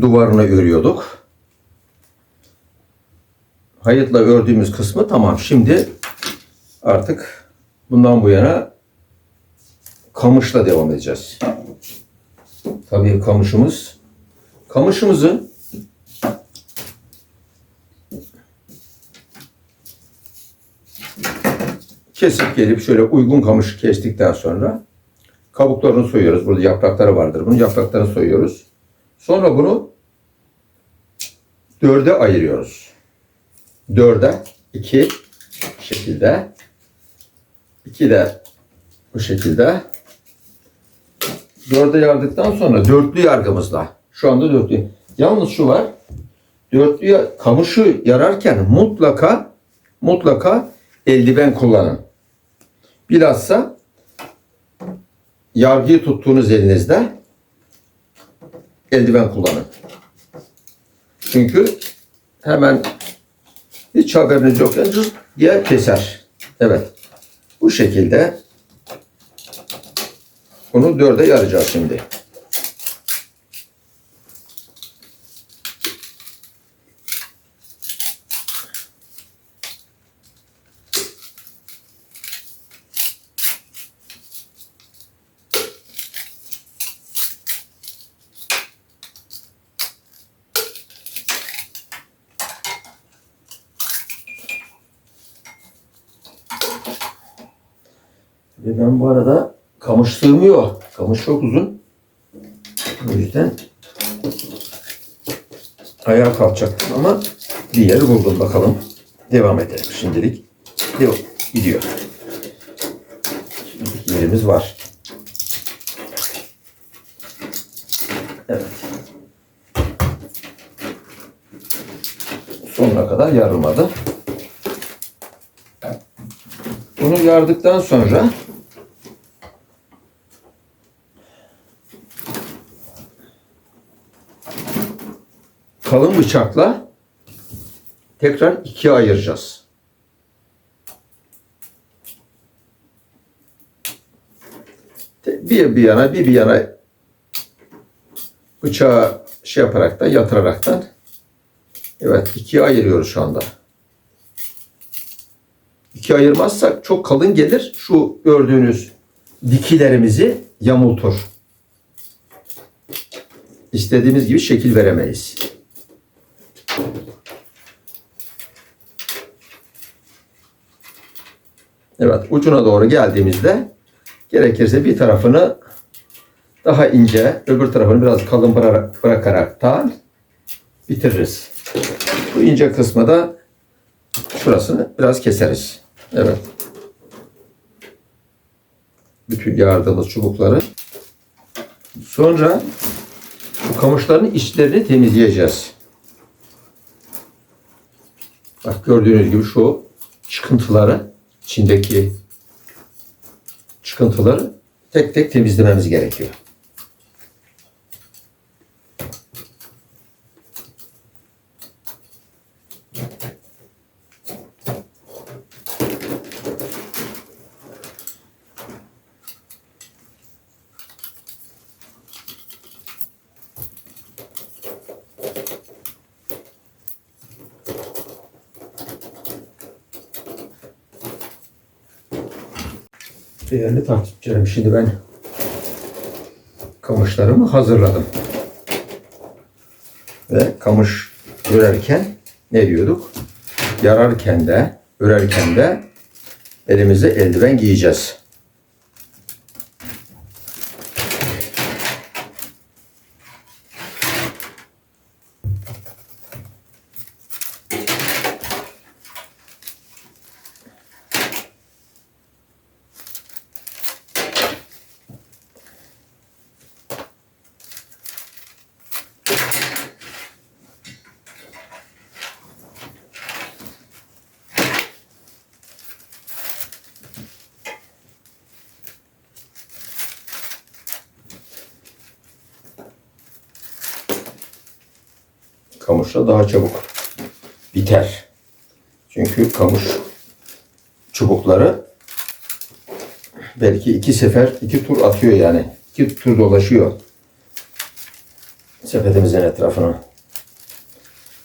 duvarını örüyorduk. Hayıtla ördüğümüz kısmı tamam. Şimdi artık bundan bu yana kamışla devam edeceğiz. Tabii kamışımız kamışımızı kesip gelip şöyle uygun kamış kestikten sonra kabuklarını soyuyoruz. Burada yaprakları vardır. Bunun yapraklarını soyuyoruz. Sonra bunu dörde ayırıyoruz. Dörde iki şekilde iki de bu şekilde dörde yardıktan sonra dörtlü yargımızla şu anda dörtlü. Yalnız şu var. Dörtlü kamışı yararken mutlaka mutlaka eldiven kullanın. Bilhassa yargıyı tuttuğunuz elinizde eldiven kullanın. Çünkü hemen hiç haberiniz yokken cız diye keser. Evet. Bu şekilde bunu dörde yaracağız şimdi. Ve ben bu arada kamış sığmıyor. Kamış çok uzun. O yüzden ayağa kalkacaktım ama bir yer buldum bakalım. Devam edelim şimdilik. Devam. Gidiyor. Şimdilik yerimiz var. Evet. Sonuna kadar yarılmadı. Bunu yardıktan sonra kalın bıçakla tekrar ikiye ayıracağız. Bir bir yana bir bir yana bıçağı şey yaparak da yatıraraktan evet ikiye ayırıyoruz şu anda. İkiye ayırmazsak çok kalın gelir. Şu gördüğünüz dikilerimizi yamultur. İstediğimiz gibi şekil veremeyiz. Evet ucuna doğru geldiğimizde gerekirse bir tarafını daha ince öbür tarafını biraz kalın bıra- bırakaraktan bitiririz. Bu ince kısmı da şurasını biraz keseriz. Evet. Bütün yardığımız çubukları. Sonra bu kamışların içlerini temizleyeceğiz. Bak gördüğünüz gibi şu çıkıntıları, içindeki çıkıntıları tek tek temizlememiz gerekiyor. Değerli takipçilerim şimdi ben kamışlarımı hazırladım. Ve kamış örerken ne diyorduk? Yararken de örerken de elimize eldiven giyeceğiz. Kamışla daha çabuk biter. Çünkü kamış çubukları belki iki sefer iki tur atıyor yani. iki tur dolaşıyor. Sepetimizin etrafına.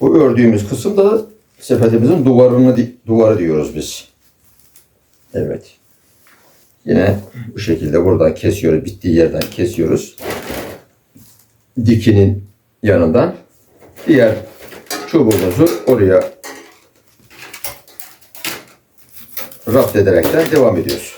Bu ördüğümüz kısım da sepetimizin duvarını duvarı diyoruz biz. Evet. Yine bu şekilde buradan kesiyoruz. Bittiği yerden kesiyoruz. Dikinin yanından. Diğer çubuğumuzu oraya rapt ederekten devam ediyoruz.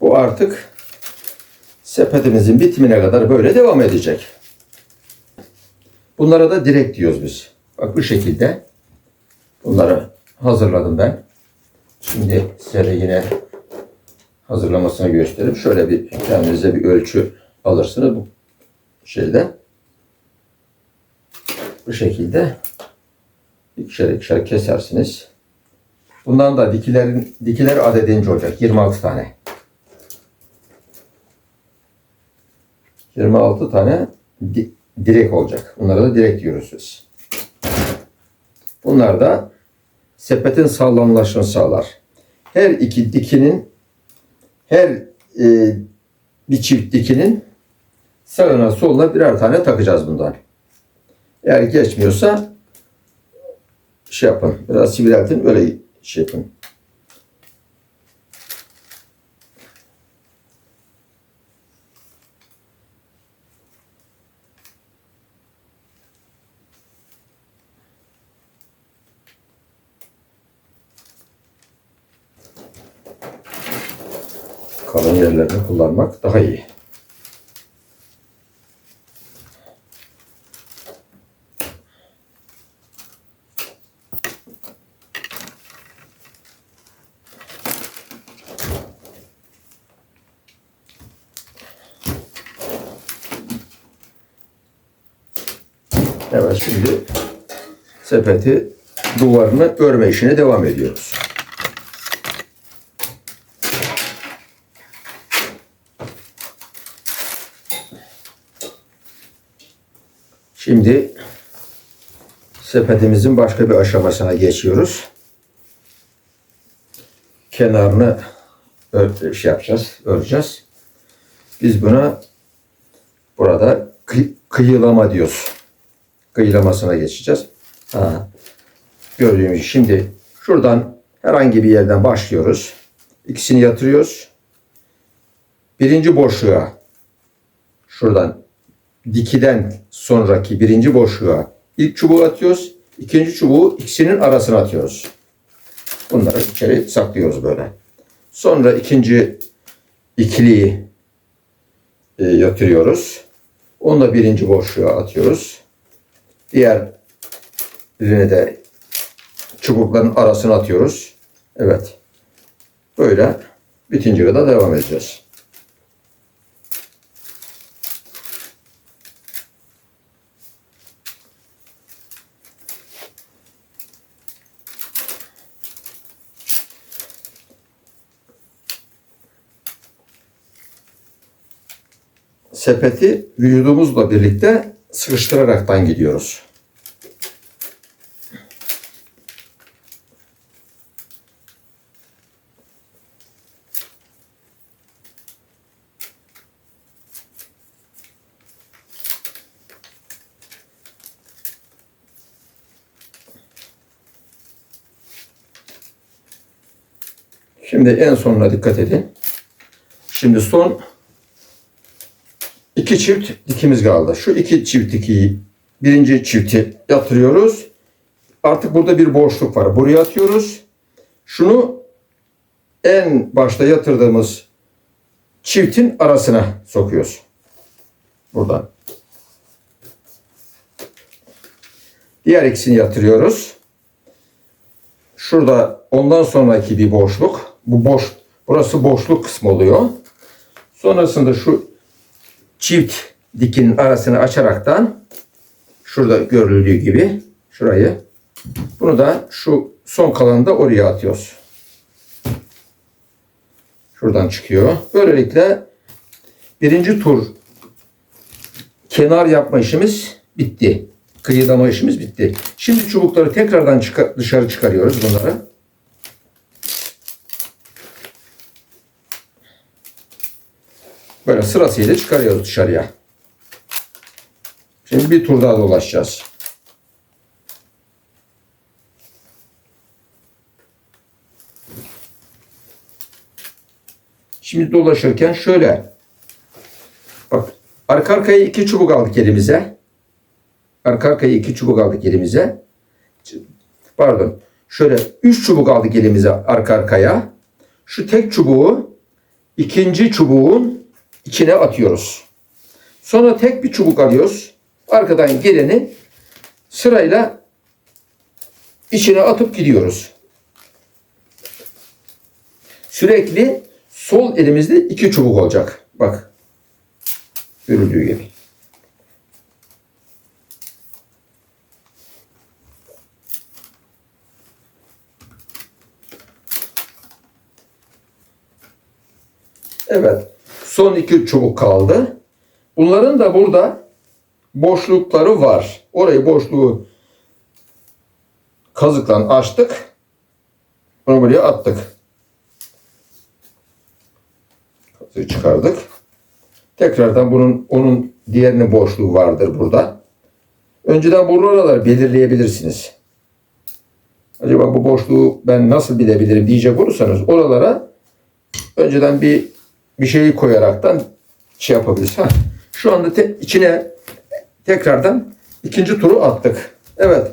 Bu artık sepetimizin bitimine kadar böyle devam edecek. Bunlara da direk diyoruz biz. Bak bu şekilde bunları hazırladım ben. Şimdi size yine hazırlamasını göstereyim. Şöyle bir kendinize bir ölçü alırsınız bu şeyde. Bu şekilde ikişer ikişer kesersiniz. Bundan da dikilerin dikiler adedince olacak. 26 tane. 26 tane di- direk olacak. Bunlara da direk diyoruz biz. Bunlar da sepetin sağlamlaşmasını sağlar. Her iki dikinin her e, bir çift dikinin sağına soluna birer tane takacağız bundan. Eğer geçmiyorsa şey yapın. Biraz sivriltin öyle şey yapın. Kalın yerlerini kullanmak daha iyi. Evet şimdi sepeti duvarını örme işine devam ediyoruz. Şimdi sepetimizin başka bir aşamasına geçiyoruz. Kenarını ör, şey yapacağız, öreceğiz. Biz buna burada kıy- kıyılama diyoruz. Kıyılamasına geçeceğiz. Ha. Gördüğümüz şimdi şuradan herhangi bir yerden başlıyoruz. İkisini yatırıyoruz. Birinci boşluğa şuradan dikiden sonraki birinci boşluğa ilk çubuğu atıyoruz. ikinci çubuğu ikisinin arasına atıyoruz. Bunları içeri saklıyoruz böyle. Sonra ikinci ikiliyi e, yatırıyoruz. Onu da birinci boşluğa atıyoruz. Diğer birini de çubukların arasına atıyoruz. Evet. Böyle bitince kadar devam edeceğiz. Sepeti vücudumuzla birlikte sıkıştıraraktan gidiyoruz. Şimdi en sonuna dikkat edin. Şimdi son iki çift dikimiz kaldı. Şu iki çift dikiyi birinci çifti yatırıyoruz. Artık burada bir boşluk var. Buraya atıyoruz. Şunu en başta yatırdığımız çiftin arasına sokuyoruz. Buradan. Diğer ikisini yatırıyoruz. Şurada ondan sonraki bir boşluk. Bu boş, burası boşluk kısmı oluyor. Sonrasında şu çift dikinin arasını açaraktan şurada görüldüğü gibi şurayı bunu da şu son kalanı da oraya atıyoruz. Şuradan çıkıyor. Böylelikle birinci tur kenar yapma işimiz bitti. Kıyılama işimiz bitti. Şimdi çubukları tekrardan çıkar- dışarı çıkarıyoruz bunları. Böyle sırasıyla çıkarıyoruz dışarıya. Şimdi bir tur daha dolaşacağız. Şimdi dolaşırken şöyle. Bak arka arkaya iki çubuk aldık elimize. Arka arkaya iki çubuk aldık elimize. Pardon. Şöyle üç çubuk aldık elimize arka arkaya. Şu tek çubuğu ikinci çubuğun içine atıyoruz. Sonra tek bir çubuk alıyoruz. Arkadan geleni sırayla içine atıp gidiyoruz. Sürekli sol elimizde iki çubuk olacak. Bak. Görüldüğü gibi. Evet. Son iki çubuk kaldı. Bunların da burada boşlukları var. Orayı boşluğu kazıkla açtık. Bunu buraya attık. Kazığı çıkardık. Tekrardan bunun onun diğerinin boşluğu vardır burada. Önceden bu oraları belirleyebilirsiniz. Acaba bu boşluğu ben nasıl bilebilirim diyecek olursanız oralara önceden bir bir şeyi koyaraktan şey yapabiliriz. Ha, şu anda te- içine tekrardan ikinci turu attık. Evet.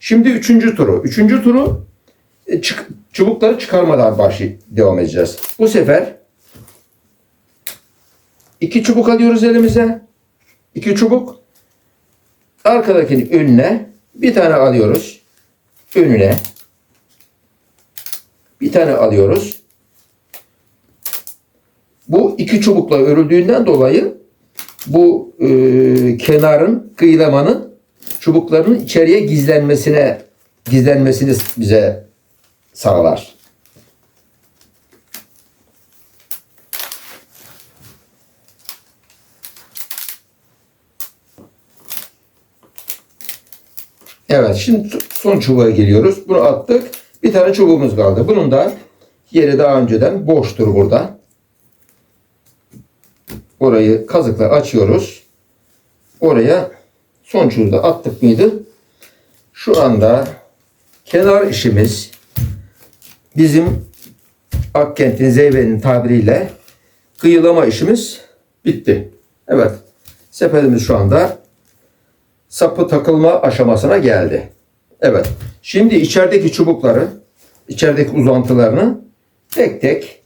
Şimdi üçüncü turu. Üçüncü turu e, çık- çubukları çıkarmadan başı devam edeceğiz. Bu sefer iki çubuk alıyoruz elimize. İki çubuk. Arkadakini önüne bir tane alıyoruz. Önüne. Bir tane alıyoruz. Bu iki çubukla örüldüğünden dolayı bu e, kenarın, kıyılamanın çubukların içeriye gizlenmesine gizlenmesini bize sağlar. Evet, şimdi son çubuğa geliyoruz. Bunu attık. Bir tane çubuğumuz kaldı. Bunun da yeri daha önceden boştur burada. Orayı kazıkla açıyoruz. Oraya son çubuğu da attık mıydı? Şu anda kenar işimiz bizim Akkent'in Zeyve'nin tabiriyle kıyılama işimiz bitti. Evet. Sepetimiz şu anda sapı takılma aşamasına geldi. Evet. Şimdi içerideki çubukları, içerideki uzantılarını tek tek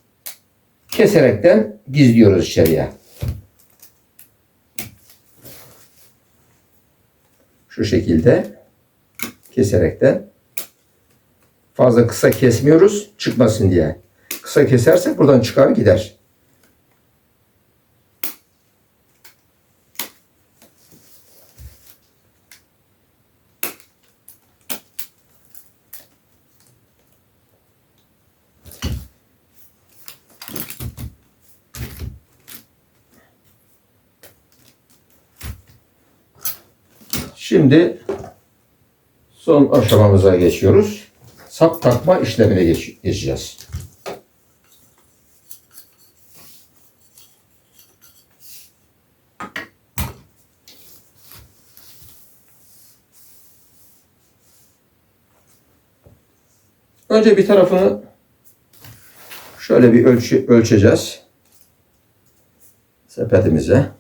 keserekten gizliyoruz içeriye. Şu şekilde keserekten fazla kısa kesmiyoruz çıkmasın diye. Kısa kesersek buradan çıkar gider. Şimdi son aşamamıza geçiyoruz. Sap takma işlemine geç- geçeceğiz. Önce bir tarafını şöyle bir ölçü, ölçeceğiz. Sepetimize.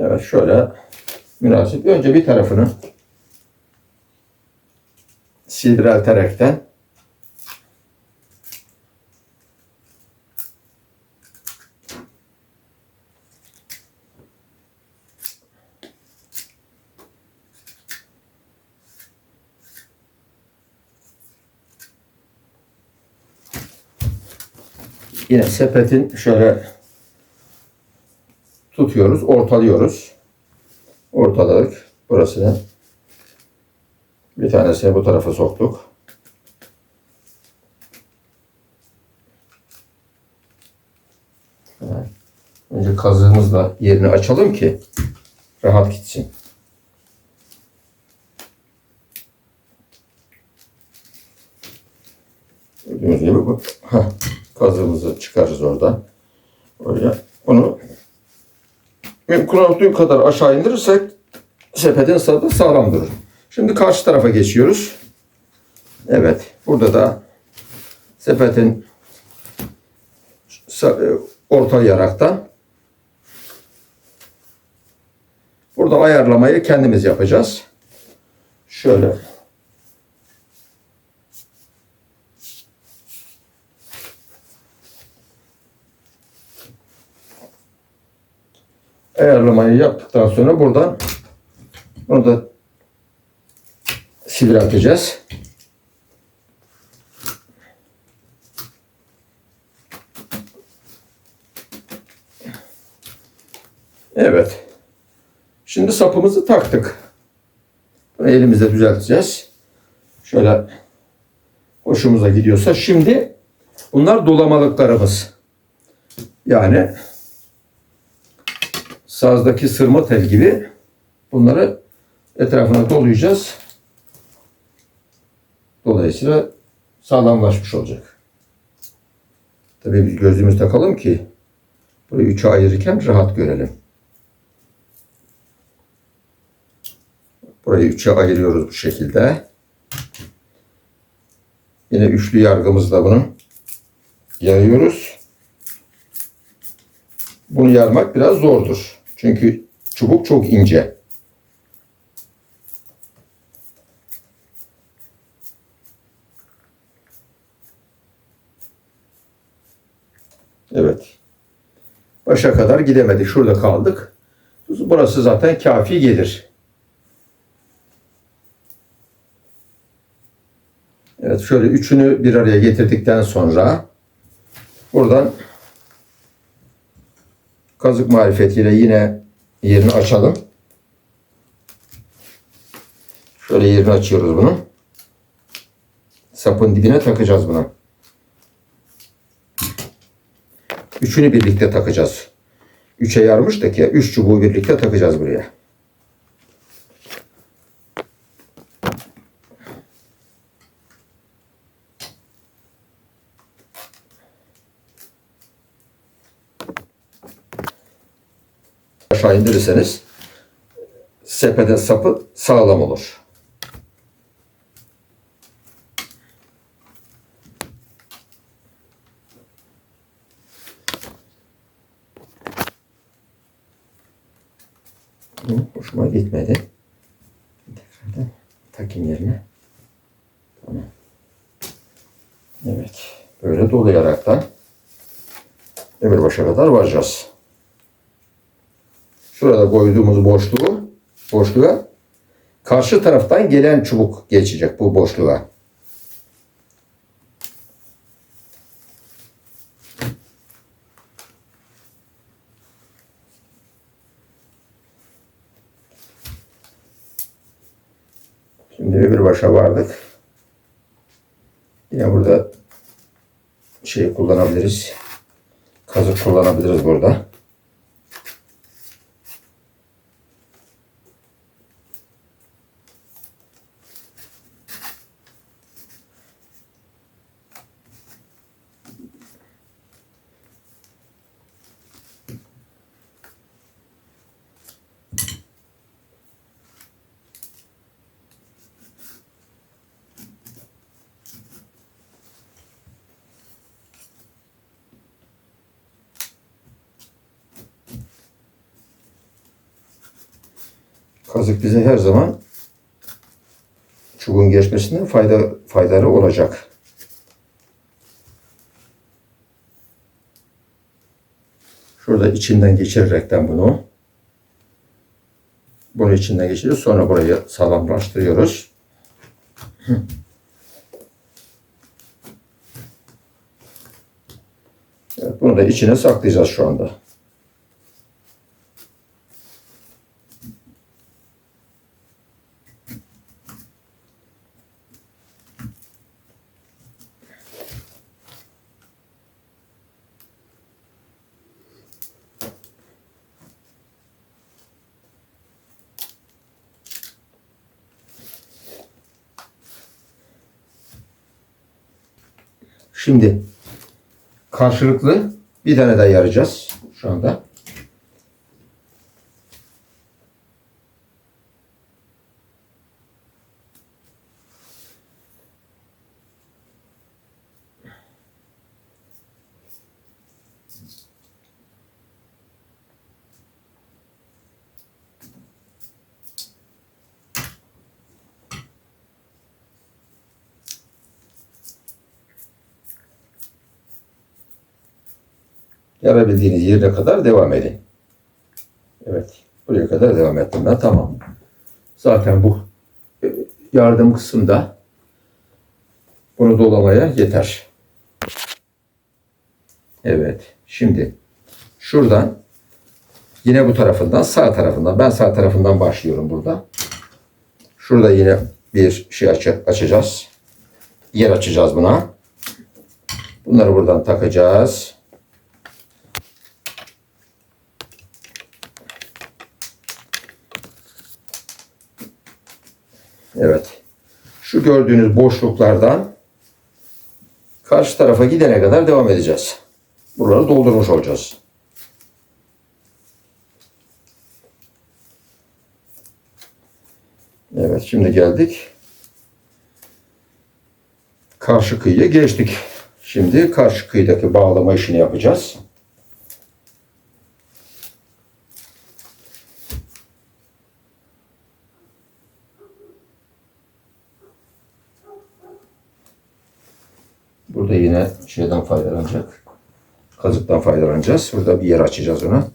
Evet şöyle münasip. Önce bir tarafını sildirelterekten yine sepetin şöyle tutuyoruz, ortalıyoruz. Ortaladık. Burasını. Bir tanesini bu tarafa soktuk. Önce kazığımızla yerini açalım ki rahat gitsin. Gördüğünüz gibi bu heh, kazığımızı çıkarırız oradan. Oraya bunu mümkün olduğu kadar aşağı indirirsek sepetin sadı sağlam durur. Şimdi karşı tarafa geçiyoruz. Evet. Burada da sepetin e, orta yaraktan burada ayarlamayı kendimiz yapacağız. Şöyle ayarlamayı yaptıktan sonra buradan bunu da sivrilteceğiz. Evet. Şimdi sapımızı taktık. Bunu elimizle düzelteceğiz. Şöyle hoşumuza gidiyorsa. Şimdi bunlar dolamalıklarımız. Yani sazdaki sırma tel gibi bunları etrafına dolayacağız. Dolayısıyla sağlamlaşmış olacak. Tabii biz gözümüz takalım ki burayı üçe ayırırken rahat görelim. Burayı üçe ayırıyoruz bu şekilde. Yine üçlü yargımızla bunu yayıyoruz. Bunu yarmak biraz zordur. Çünkü çubuk çok ince. Evet. Başa kadar gidemedik. Şurada kaldık. Burası zaten kafi gelir. Evet şöyle üçünü bir araya getirdikten sonra buradan kazık marifetiyle yine yerini açalım. Şöyle yerini açıyoruz bunu. Sapın dibine takacağız bunu. Üçünü birlikte takacağız. Üçe yarmıştık ya. Üç çubuğu birlikte takacağız buraya. Aşağı indirirseniz sepede sapı sağlam olur. Bu hoşuma gitmedi. Tekrardan takayım yerine. Tamam. Evet. Böyle dolayarak da öbür başa kadar varacağız. Koyduğumuz boşluğu, boşluğa karşı taraftan gelen çubuk geçecek bu boşluğa. Şimdi öbür başa vardık. Yine burada şey kullanabiliriz. Kazık kullanabiliriz burada. Kazık bize her zaman çubuğun geçmesinde fayda faydalı olacak. Şurada içinden geçirerekten bunu bunu içinden geçiriyoruz. Sonra burayı sağlamlaştırıyoruz. Evet, bunu da içine saklayacağız şu anda. Şimdi karşılıklı bir tane daha yarayacağız şu anda. Yarabildiğiniz yere kadar devam edin. Evet. Buraya kadar devam ettim ben. Tamam. Zaten bu e, yardım kısımda bunu dolamaya yeter. Evet. Şimdi şuradan yine bu tarafından sağ tarafından ben sağ tarafından başlıyorum burada. Şurada yine bir şey aç açacağız. Yer açacağız buna. Bunları buradan takacağız. Evet. Şu gördüğünüz boşluklardan karşı tarafa gidene kadar devam edeceğiz. Buraları doldurmuş olacağız. Evet şimdi geldik. Karşı kıyıya geçtik. Şimdi karşı kıyıdaki bağlama işini yapacağız. Burada yine şeyden faydalanacak. Kazıktan faydalanacağız. Burada bir yer açacağız ona.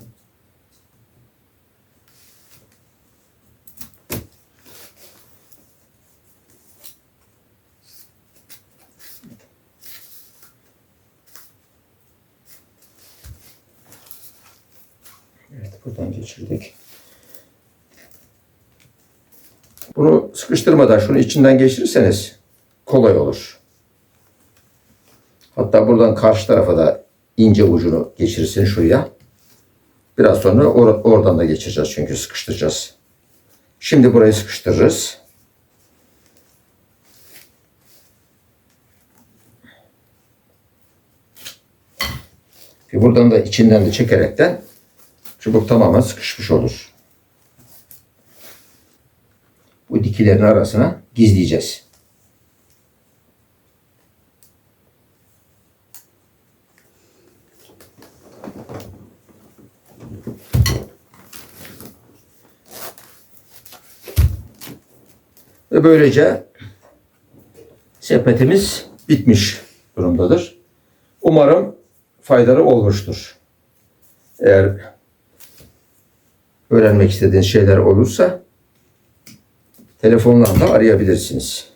Evet, buradan geçirdik. Bunu sıkıştırmadan şunu içinden geçirirseniz kolay olur. Hatta buradan karşı tarafa da ince ucunu geçirirsin şuraya. Biraz sonra or- oradan da geçireceğiz çünkü sıkıştıracağız. Şimdi burayı sıkıştırırız. Ve buradan da içinden de çekerekten çubuk tamamen sıkışmış olur. Bu dikilerin arasına gizleyeceğiz. Ve böylece sepetimiz bitmiş durumdadır. Umarım faydalı olmuştur. Eğer öğrenmek istediğiniz şeyler olursa telefonla da arayabilirsiniz.